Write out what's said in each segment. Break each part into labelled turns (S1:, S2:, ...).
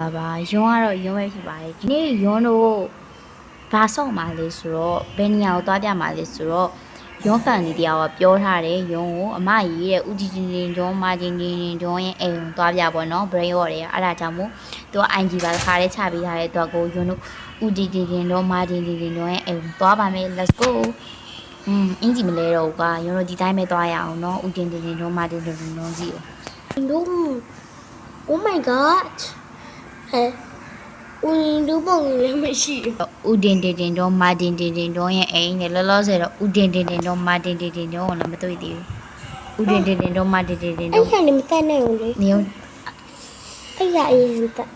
S1: ပါပါယွန်းကတော့ယွန်းပဲဖြစ်ပါတယ်ဒီနေ့ယွန်းတို့ဘာဆော့မှာလဲဆိုတော့ဘယ်နေရာကိုသွားပြမှာလဲဆိုတော့ယွန်းဖန်လေးတရားကပြောထားတယ်ယွန်းကိုအမကြီးရဲ့ဦးကြီးချင်းချင်းဂျွန်းမာချင်းချင်းဂျွန်းရဲ့အိမ်ကိုသွားပြပေါ့နော် brain water တွေကအဲ့ဒါကြောင့်မို့သူက IG ပါတစ်ခါလေးချပေးထားတဲ့အတွက်ကိုယွန်းတို့ဦးကြီးချင်းချင်းဂျွန်းမာချင်းချင်းဂျွန်းရဲ့အိမ်ကိုသွားပါမယ် let's go อืมအင်ဂျီမလဲတော့ဘူးကွာယွန်းတို့ဒီတိုင်းပဲသွားရအောင်နော်ဦးချင်းချင်းဂျွန်းမာချင်းချင်းဂျွန်းကြီးကို
S2: Window. Oh my god. ဟဲ့ Window ပုံလည်းမရှိဘူး
S1: ဦးတင်တင်တင်တော့မာတင်တင်တင်တော့ရဲ့အိမ်နဲ့လောလောဆယ်တော့ဦးတင်တင်တင်တော့မာတင်တင်တင်တော့လည်းမတွေ့သေးဘူးဦးတင်တင်တင်တော့မာတင်တင်တင်
S2: အဲ့
S1: တော့
S2: ဟာနေမတက်နိုင်ဘူးလေ
S1: နေအောင်
S2: အဲ့ဟာအရင်တက်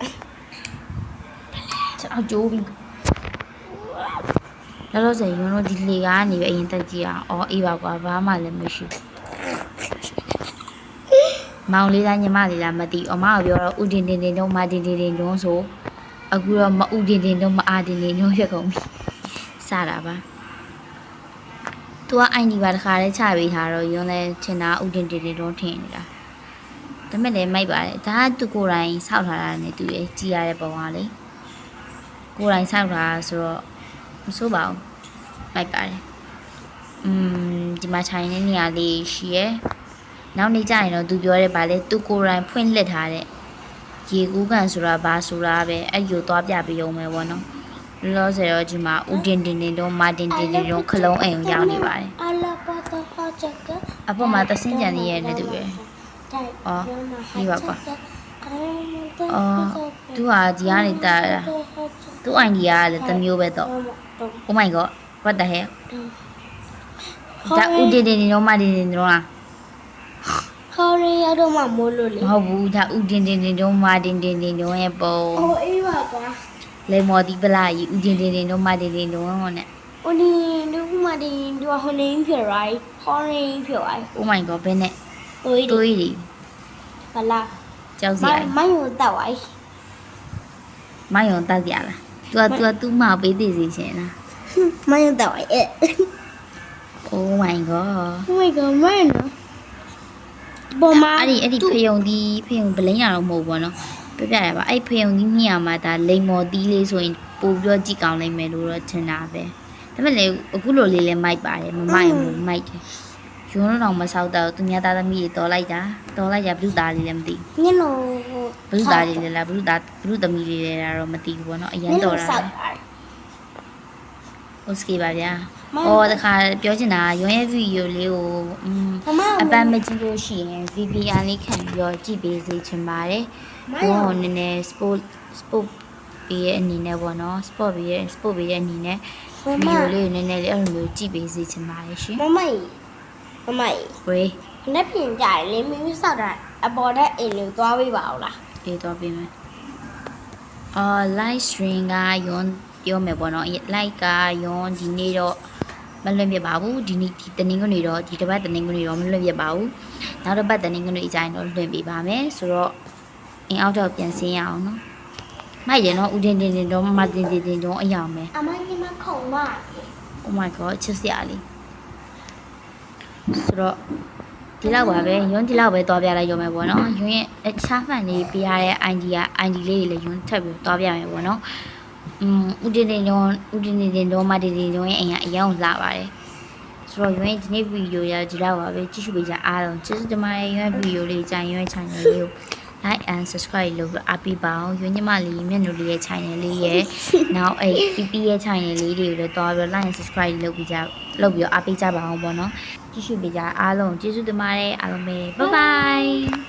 S1: ချောက်ကြိုးပြီးလောလောဆယ်ရုံတော့ဒီလေကနေပဲအရင်တက်ကြည့်အောင်အော်အေးပါကွာဘာမှလည်းမရှိဘူး မောင်လေးလားညီမလေးလားမသိအမကပြောတော့ဦးတင်တင်တင်တော့မာတင်တင်တင်တော့ဆိုအခုတော့မဦးတင်တင်တော့မအားတင်တင်တော့ရက်ကုန်ပြီစတာပါသူကအိုင်ဒီပါတစ်ခါလေးချပေးထားတော့ရုံးလဲချင်တာဥတင်တင်တင်တော့ထင်နေတာဒါမဲ့လည်းမိုက်ပါတယ်ဒါကသူကိုယ်တိုင်စောက်ထားတာနဲ့သူရဲ့ကြည်ရတဲ့ပုံကလေကိုယ်တိုင်စောက်ထားတာဆိုတော့မဆိုးပါဘူးမိုက်ပါတယ်อืมဒီမှာခြိုင်နေနေရာလေးရှိရယ် နောက်နေ့ကျရင်တော့သူပြောတဲ့ဗာလေသူကိုယ်တိုင်ဖွင့်လှစ်ထားတဲ့ရေကူးကန်ဆိုတာဘာဆိုတာပဲအဲ့ဒီကိုသွားပြပေးအောင်ပဲဗောနော်လောလောဆယ်တော့ဒီမှာဥတင်တင်တင်တော့မာတင်တင်တင်တော့ခလုံးအိမ်ကိုရောက်နေပါတယ်
S2: အလာပတ်တော့ဟာချက်က
S1: အပေါ်မှာသစင်းကြံနေရဲ့နဲ့တူရယ်အော်ဒီပါကွာအော်သူဟာဒီကနေတာတာသူ့အိုင်ဒီကလည်းတစ်မျိုးပဲတော့ Oh my god what the hell ဒါဦးတင်တင်တင်တော့မတင်တင်တော့လား
S2: ခေါ်ရရတော့မှမိုးလို့လေ
S1: မဟုတ်ဘူးဒါဦးတင်တင်တင်တော့မတင်တင်တင်တော့ရဲ့ပုံ
S2: အော်အေးပါကွာ
S1: လေမော်ဒီပလာကြီးဦးတင်တင်တင်တော့မတင်တင်တော့ဟောနဲ့
S2: ဟိုဒီဒုမဒီဒူဟိုနေဖြစ်ရိုင်းခေါ်ရဖြစ်ရိုင်း
S1: Oh my god ဘယ်နဲ့
S2: သွေး
S1: တွေးတွေ
S2: ဗလာ
S1: ကြောက်စ
S2: မို
S1: ရာ
S2: င်းမိုင်းကိုတက်ဝိုင်း
S1: မိုင်းရုံတက်ကြလား तू က तू ကသူ့မပေးသေးစီရှင်လား
S2: မိုင်းကိုတက်ဝိုင်းအဲ
S1: Oh my god
S2: Oh my god မိုင်း နော်ဘောမ
S1: အဲ့ဒီအဲ့ဒီဖယုံဒီဖယုံဗလိန်ရတော့မဟုတ်ဘူးနော်ပြပြရပါအဲ့ဖယုံဒီမြင်ရမှာဒါလိန်မော်တီးလေးဆိုရင်ပို့ပြီးတော့ကြည့်ကောင်းနိုင်မယ်လို့တော့ထင်တာပဲဒါပေမဲ့လေအခုလိုလေးလဲမိုက်ပါတယ်မမိုက်ဘူးမိုက်တယ်ရုံတော့တော့မဆောက်တော့သူများသားသမီးတွေတော်လိုက်တာတော်လိုက်ကြဘလူသားလေးလည်းမသိ
S2: ညနို
S1: ဘလူသားလေးလည်းလားဘလူသားဘလူသမီးတွေလည်းလားတော့မသိဘူးပေါ့နော်အရင်တော်တာ
S2: ဆောက်
S1: ဟုတ်စကေပါဗျာအော်တခါပြောချင်တာရုံရဲ့ဗီဒီယိုလေးကိုอืม
S2: မမ
S1: အပန်းမကြည့်လို့ရှိရင် VPN လေးခံပြီးတော့ကြည့်ပေးစေချင်ပါတယ်။ဘောကနည်းနည်း sport sport ပြီးရဲ့အနေနဲ့ပေါ့နော် sport ပြီးရဲ့ sport ပြီးရဲ့အနေနဲ့ဗီဒီယိုလေးကိုနည်းနည်းလေးအဲ့လိုမျိုးကြည့်ပေးစေချင်ပါတယ်ရှင်
S2: မမကြီးမမကြီး။
S1: ဝေး
S2: လက်ပြင်ကြတယ်လေမင်းဆောက်တာအပေါ်တဲ့အိမ်လေးသွားပေးပါအောင်လား
S1: အေးတော့ပြင်မယ်။အော် live stream ကယွန်း ပြောမယ်ပေါ့နော်။ live ကယွန်းဒီနေ့တော့မလွတ်ပြပါဘူးဒီနေ့ဒီတနင်္ဂနွေတော့ဒီတစ်ပတ်တနင်္ဂနွေတော့မလွတ်ပြပါဘူးနောက်တစ်ပတ်တနင်္ဂနွေအကြိုင်တော့လွှင့်ပေးပါမယ်ဆိုတော့အင်းအောက်တော့ပြန်ဆင်းရအောင်နော်မိုက်တယ်နော်ဦးတင်တင်တင်တော့မတင်တင်တင်တော့အယောင်ပဲ
S2: အမကြီးမခုံမ
S1: Oh my god ချစ်စရာလေးဆိုတော့ဒီလောက်ပါပဲယွန်းဒီလောက်ပဲတွားပြလိုက်ရုံပဲပေါ့နော်ယွန်းရဲ့အခြားဖန်လေးပေးရတဲ့ ID က ID လေးတွေလည်းယွန်းထပ်ပြီးတွားပြမယ်ပေါ့နော် อืมဦးတင်တင်တော့ဦးတင်တင်တော့မတင်တင်တော့ရဲ့အိမ်ကအယောင်လာပါတယ်ဆိုတော့ယွန်းရဲ့ဒီနေ့ဗီဒီယိုရဒီလောက်ပါပဲကြည့်ရှုပေးကြအားလုံးကျေးဇူးတင်ပါတယ်ယွန်းရဲ့ဗီဒီယိုလေးကြိုင်ယွန်းရဲ့ channel လေးကို like and subscribe လုပ်ပြီးအားပေးပါအောင်ယွန်းညီမလေးမျက်နှာလေးရဲ့ channel လေးရဲ့နောက်အဲ့ PP ရဲ့ channel လေးတွေကိုလည်းတွားပြီး like and subscribe လုပ်ပြီးကြလုပ်ပြီးတော့အားပေးကြပါအောင်ပေါ့နော်ကြည့်ရှုပေးကြအားလုံးကျေးဇူးတင်ပါတယ်အားလုံးပဲ bye bye